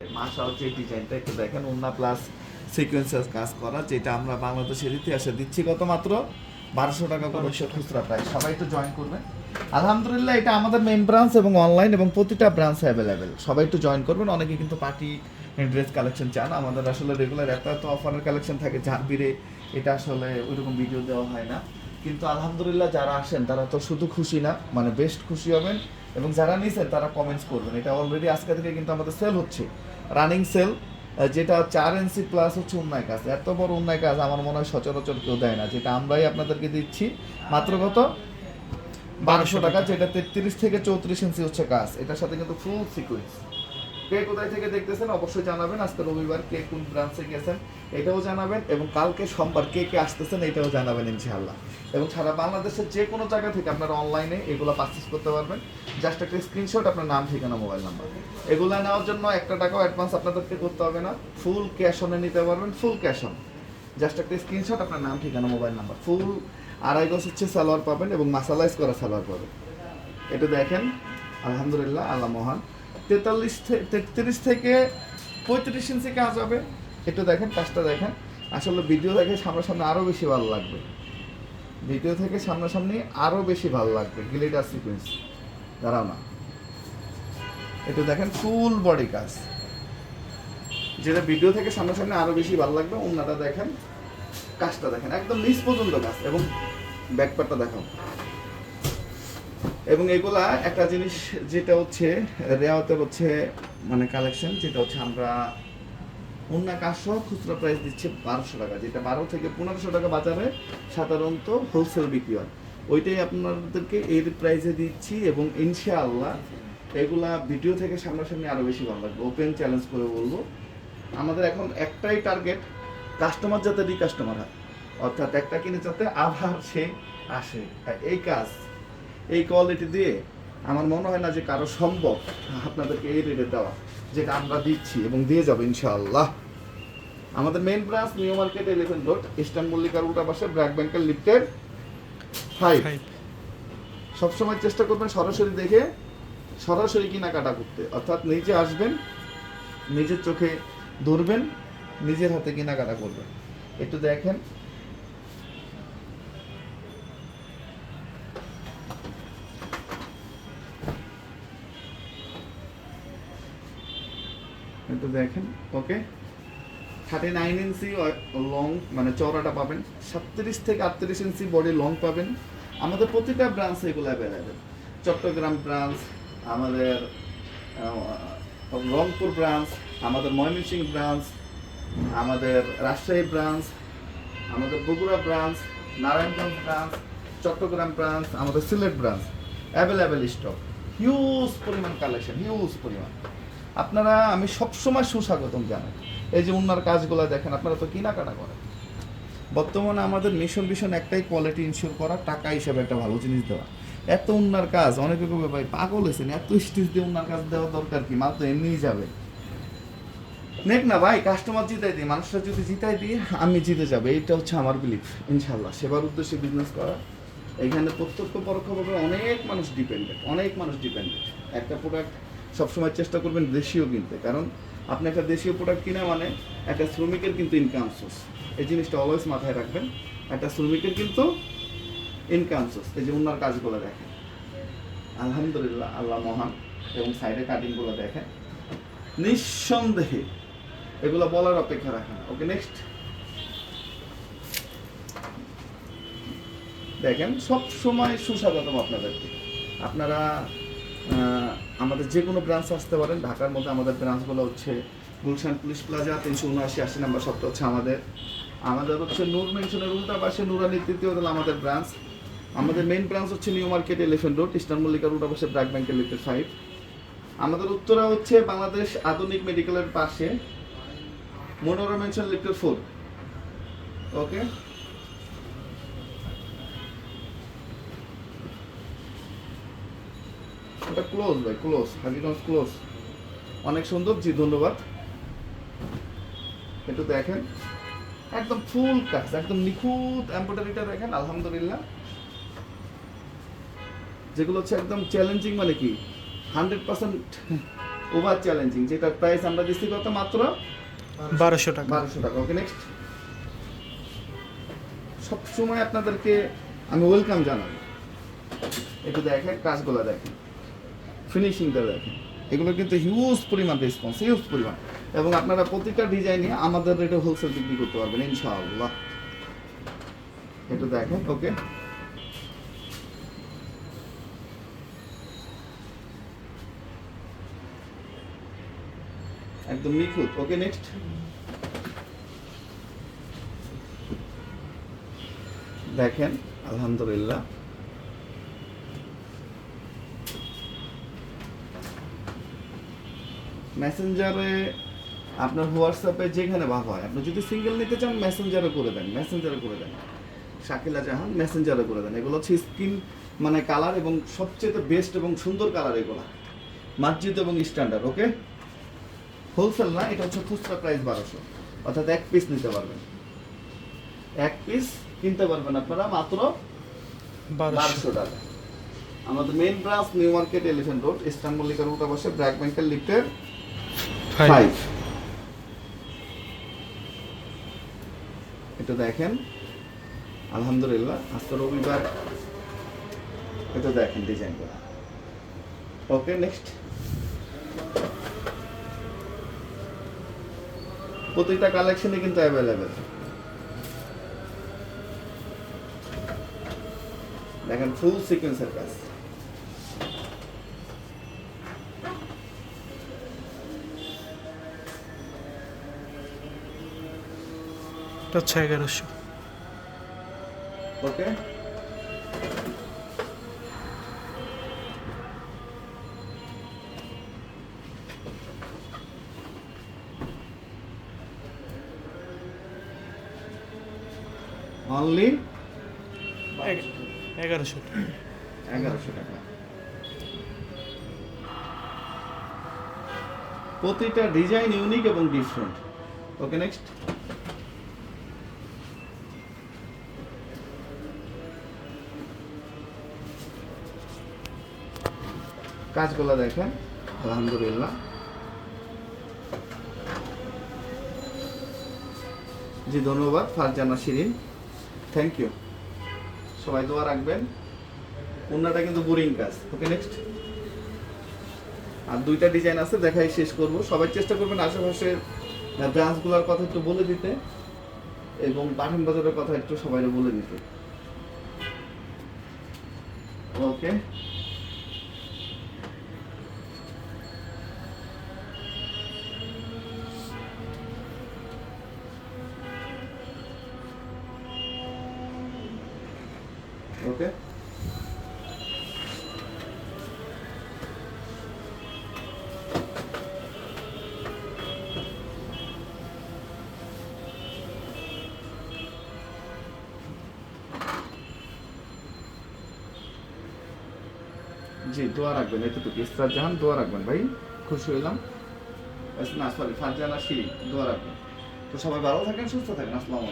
মাসা হচ্ছে এই ডিজাইনটা একটু দেখেন প্লাস সিকোয়েন্সের কাজ করা যেটা আমরা বাংলাদেশের ইতিহাসে দিচ্ছি কত মাত্র? বারোশো টাকা করে খুচরা প্রাইস সবাই একটু জয়েন করবেন। আলহামদুলিল্লাহ এটা আমাদের মেইন ব্রাঞ্চ এবং অনলাইন এবং প্রতিটা ব্রাঞ্চ অ্যাভেলেবেল সবাই একটু জয়েন করবেন অনেকে কিন্তু পার্টি ড্রেস কালেকশন চান। আমাদের আসলে রেগুলার এত এত অফারের কালেকশন থাকে ঝাড়বিরে এটা আসলে ওইরকম ভিডিও দেওয়া হয় না। কিন্তু আলহামদুলিল্লাহ যারা আসেন তারা তো শুধু খুশি না মানে বেস্ট খুশি হবেন। এবং যারা নিছেন তারা কমেন্টস করবেন। এটা অলরেডি আজকে থেকে কিন্তু আমাদের সেল হচ্ছে। রানিং সেল যেটা চার এনসি প্লাস হচ্ছে অন্যায় কাজ। এত বড় অন্যায় কাজ আমার মনে হয় সচরাচর কেউ দেয় না। যেটা আমরাই আপনাদেরকে দিচ্ছি। মাত্র কত? বারোশো টাকা, যেটা তেত্রিশ থেকে চৌত্রিশ ইঞ্চি হচ্ছে কাজ। এটার সাথে কিন্তু ফুল সিকুয়েন্স কে কোথায় থেকে দেখতেছেন অবশ্যই জানাবেন। আজকে রবিবার কে কোন ব্রাঞ্চে গেছেন এটাও জানাবেন এবং কালকে সোমবার কে কে আসতেছেন এটাও জানাবেন ইনশাআল্লাহ। এবং সারা বাংলাদেশের যে কোনো জায়গা থেকে আপনারা অনলাইনে এগুলো পারচেস করতে পারবেন। জাস্ট একটা স্ক্রিনশট আপনার নাম, ঠিকানা মোবাইল নাম্বার এগুলো নেওয়ার জন্য একটা টাকাও অ্যাডভান্স আপনাদেরকে করতে হবে না। ফুল ক্যাশ অনে নিতে পারবেন ফুল ক্যাশ অন জাস্ট একটা স্ক্রিনশট আপনার নাম, ঠিকানা মোবাইল নাম্বার ফুল আড়াই গজ হচ্ছে সালোয়ার পাবেন এবং মাসালাইজ করা সালোয়ার পাবেন। এটা দেখেন, আলহামদুলিল্লাহ, আল্লাহ মহান। তেতাল্লিশ তেত্রিশ থেকে পঁয়ত্রিশ ইঞ্চি কাজ হবে। একটু দেখেন, কাজটা দেখেন। আসলে ভিডিও দেখে সামনাসামনি আরও বেশি ভালো লাগবে। ভিডিও থেকে সামনাসামনি আরও বেশি ভালো লাগবে গ্লিটার সিকোয়েন্স দাঁড়াও না। একটু দেখেন ফুল বডি কাজ। যেটা ভিডিও থেকে সামনাসামনি আরও বেশি ভালো লাগবে অন্যটা দেখেন, কাজটা দেখেন। একদম নিচ পর্যন্ত কাজ, এবং ব্যাকপারটা দেখাও। এবং এগুলা একটা জিনিস যেটা হচ্ছে, রেওয়াতের হচ্ছে মানে কালেকশন যেটা হচ্ছে আমরা অন্য কাজ সহ খুচরা প্রাইস দিচ্ছে বারোশো টাকা, যেটা বারো থেকে পনেরোশো টাকা বাজারে সাধারণত হোলসেল বিক্রি হয়। ওইটাই আপনাদেরকে এর প্রাইসে দিচ্ছি এবং ইনশাআল্লাহ এগুলা ভিডিও থেকে সামনাসামনি আরও বেশি ভালো লাগবে। ওপেন চ্যালেঞ্জ করে বলব। আমাদের এখন একটাই টার্গেট কাস্টমার যাতে রিকাস্টমার হয়। অর্থাৎ একটা কিনে যাতে আবার সে আসে। এই কাজ। এই কোয়ালিটি দিয়ে আমার মনে হয় না যে কারও সম্ভব আপনাদেরকে এই রেটে দেওয়া যেটা আমরা দিচ্ছি এবং দিয়ে যাব ইনশাআল্লাহ। আমাদের main branch new market eleven road eastern মল্লিকার উল্টা পাশে ব্র্যাক ব্যাংকের লিফটের ফাইভ সবসময় চেষ্টা করবেন সরাসরি দেখে সরাসরি কেনাকাটা করতে। অর্থাৎ নিজে আসবেন নিজের চোখে ধরবেন নিজের হাতে কেনাকাটা করবেন। একটু দেখেন। একটু দেখেন, okay? Thirty nine inch long মানে চওড়াটা পাবেন। সাতত্রিশ থেকে আটত্রিশ ইঞ্চি বডি লং পাবেন। আমাদের প্রতিটা ব্রাঞ্চ এগুলো অ্যাভেলেবেল চট্টগ্রাম ব্রাঞ্চ আমাদের রংপুর ব্রাঞ্চ আমাদের ময়মনসিংহ ব্রাঞ্চ আমাদের রাজশাহী ব্রাঞ্চ আমাদের Bogura branch Narayanganj branch Chattogram branch আমাদের Sylhet branch available stock huge পরিমাণ কালেকশন হিউজ পরিমাণ। আপনারা, আমি সবসময় সুস্বাগতম জানাই। এই যে উন্নার কাজগুলো দেখেন, আপনারা তো কেনাকাটা করেন। বর্তমানে আমাদের মিশন ভিশন একটাই কোয়ালিটি ইনশিওর করা, টাকা হিসাবে একটা ভালো জিনিস দেওয়া। এত উন্নার কাজ, অনেকে কবে ভাই, পাগল হয়েছেন এত স্টিচ দিয়ে উন্নার কাজ দেওয়া দরকার কি? মাল তো এমনিই যাবে। নেক না, ভাই কাস্টমার জিতাই দিই, মানুষরা যদি জিতাই দিই আমি জিতে যাবে, এইটা হচ্ছে আমার বিলিফ ইনশাল্লাহ সেবার উদ্দেশ্যে বিজনেস করা। এখানে প্রত্যক্ষ পরোক্ষভাবে অনেক মানুষ ডিপেন্ডেন্ট অনেক মানুষ ডিপেন্ডেন্ট একটা প্রোডাক্ট সবসময় চেষ্টা করবেন দেশীয় কিনতে। কারণ আপনি একটা দেশীয় প্রোডাক্ট কিনা মানে একটা শ্রমিকের কিন্তু ইনকাম সোর্স এই জিনিসটা অলওয়েজ মাথায় রাখবেন। একটা শ্রমিকের কিন্তু ইনকাম সোর্স এই যে ওনার কাজগুলো দেখেন। আলহামদুলিল্লাহ, আল্লাহ মহান এবং সাইডে কাটিংগুলো দেখেন। নিঃসন্দেহে এগুলো বলার অপেক্ষা রাখে না ওকে নেক্সট দেখেন সব সময় সুস্বাগতম আপনাদেরকে। আপনারা আমাদের যে কোনো ব্রাঞ্চ আসতে পারেন। ঢাকার মধ্যে আমাদের ব্রাঞ্চগুলো হচ্ছে গুলশান পুলিশ প্লাজা তিনশো উনআশি, আশি নাম্বার সপ্তাহ হচ্ছে আমাদের। আমাদের হচ্ছে নূর মেনশনের উল্টা পাশে নুরানির তৃতীয় হলো আমাদের ব্রাঞ্চ আমাদের মেন ব্রাঞ্চ হচ্ছে new market elephant road eastern মল্লিকার উল্টা পাশে ব্র্যাক ব্যাংকের লিফটেড ফাইভ আমাদের উত্তরা হচ্ছে বাংলাদেশ আধুনিক মেডিকেলের পাশে। মনোরম মেনশন লিফটেড ফোর ওকে ওটা ক্লোজ ভাই ক্লোজ হাজিগঞ্জ ক্লোজ অনেক সুন্দর জি ধন্যবাদ। একটু দেখেন। একদম ফুল কাজ একদম নিখুঁত এমব্রয়ডারিটা দেখেন আলহামদুলিল্লাহ। যেগুলো হচ্ছে একদম চ্যালেঞ্জিং মানে কি? হান্ড্রেড পার্সেন্ট ওভার চ্যালেঞ্জিং যেটার প্রাইস আমরা দিচ্ছি কত মাত্র? বারোশো টাকা। বারোশো টাকা। ওকে নেক্সট সবসময় আপনাদেরকে আমি ওয়েলকাম জানাব একটু দেখেন কাজগুলো দেখেন। ফিনিশিংটা দেখেন এগুলো কিন্তু হিউজ পরিমাণ রেসপন্স হিউজ পরিমাণ। এবং আপনারা প্রতিটা ডিজাইনে আমাদের রেটে হোলসেল বিক্রি করতে পারবেন, ইনশাআল্লাহ। একটু দেখেন ওকে একদম নিখুঁত ওকে নেক্সট দেখেন, আলহামদুলিল্লাহ। মেসেঞ্জারে আপনার হোয়াটসঅ্যাপে যেখানে ভাব হয় আপনি যদি সিঙ্গেল নিতে চান মেসেঞ্জারে করে দেন মেসেঞ্জারে করে দেন। শাকিলা জাহান মেসেঞ্জারে করে দেন। এগুলো হচ্ছে স্কিন মানে কালার এবং সবচেয়ে বেস্ট এবং সুন্দর কালার এগুলো। মার্জিত এবং স্ট্যান্ডার্ড ওকে হোলসেল না এটা হচ্ছে খুচরা প্রাইস বারোশো। অর্থাৎ এক পিস নিতে পারবেন। এক পিস কিনতে পারবেন আপনারা মাত্র বারোশো। টাকা। আমাদের main branch new market elephant road eastern মল্লিকার road বসে ব্র্যাক ব্যাংকের লিফটের ফাইভ এটা দেখেন। আলহামদুলিল্লাহ, আজকে রবিবার। এটা দেখেন ডিজাইন করা ওকে নেক্সট প্রত্যেকটা কালেকশনে কিন্তু অ্যাভেলেবেল দেখেন ফুল সিকোয়েন্সের কাজ। এটা হচ্ছে এগারোশো। ওকে। অনলি? এগারোশো। এগারোশো টাকা। প্রতিটা ডিজাইন ইউনিক এবং ডিফারেন্ট ওকে নেক্সট কাজগুলো দেখেন, আলহামদুলিল্লাহ। জি, ধন্যবাদ, ফারজানা শিরিন। থ্যাংক ইউ সবাই দোয়া রাখবেন। অন্যটা কিন্তু বোরিং কাজ। ওকে নেক্সট আর দুইটা ডিজাইন আছে, দেখাই শেষ করব। সবাই চেষ্টা করবেন আশেপাশে ব্রাঞ্চগুলোর কথা একটু বলে দিতে এবং পাঠান বাজারের কথা একটু সবাই বলে দিতে। ওকে ওকে? জি, দোয়া রাখবেন, এতটুকু। ইসরাত জাহান, দোয়া রাখবেন, ভাই। খুশি হইলাম। না সরি ফারজানা শিরি দোয়া রাখবেন। তো সবাই ভালো থাকেন, সুস্থ থাকেন। আসসালামু